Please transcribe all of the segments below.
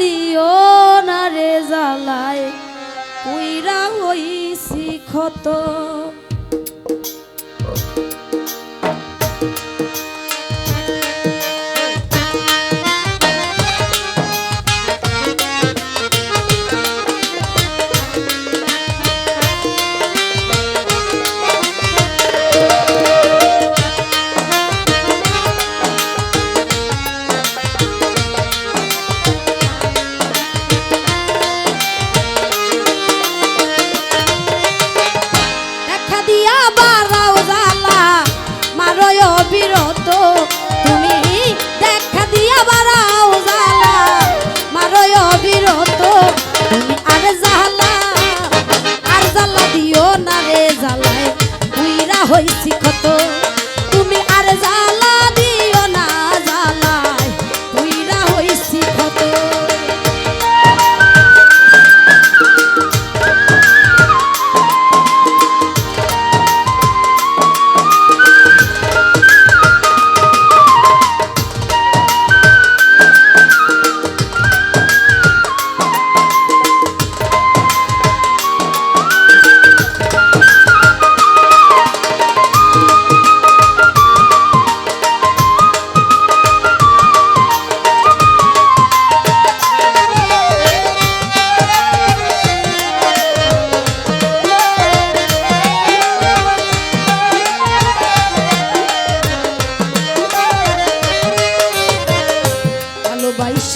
দিও না রে জ্বালায় কইরা হইছি ক্ষত। হয়েছি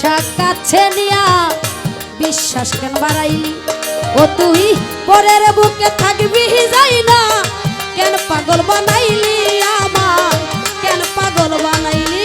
আশা কাছে নিয়া, বিশ্বাস কেন বাড়াইলি? ও তুই পরের বুকে থাকবি, যাই না। কেন পাগল বানাইলি আমার কেন পাগল বানাইলি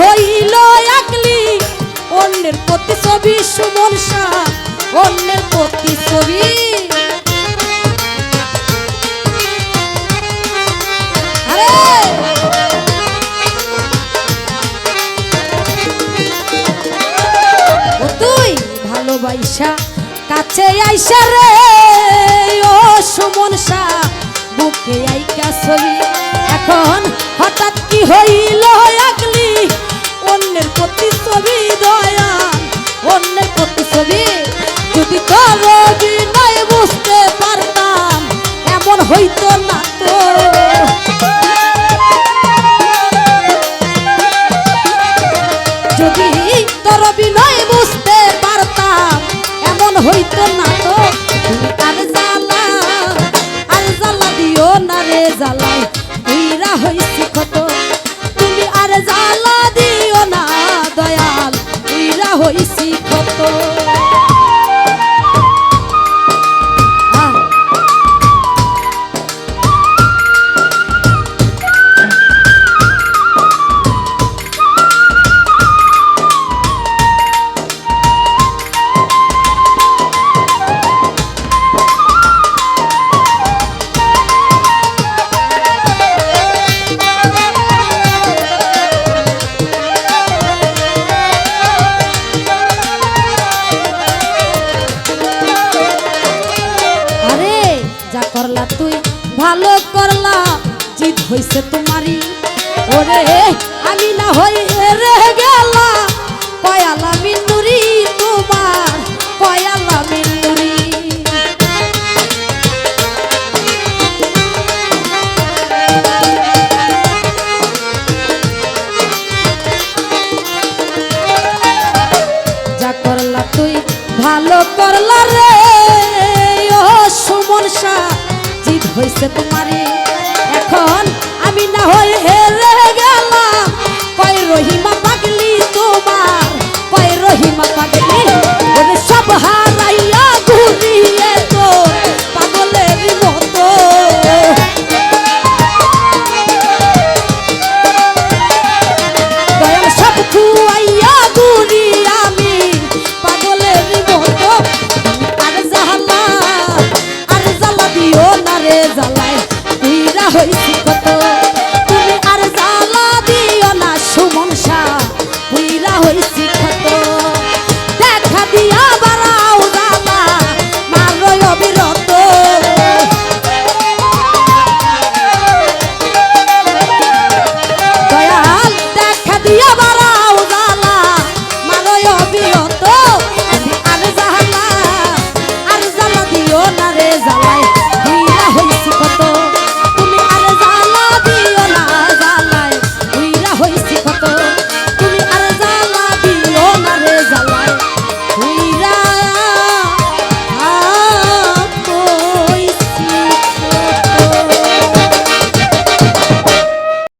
হইল একলি, অন্যের প্রতি ছবি সুমন শাহ, অন্যের প্রতি ছবি তুই ভালোবাসা কাছে আইসা রে, ও সুমন শাহ, বুকে আইকা ছবি, এখন হঠাৎ হইছি কত। ভালো করলা জিত হইছে তোমারই। ওরে আমি না হই রে গেলা, কয়ালা মিন্দুরি তোমার, কয়ালা মিন্দুরি যা করলা তুই, ভালো করলা রে, ও সুমন শাহ জিত তোমার এখন আমি না হই হেরে গেলাম। কয় রহিমা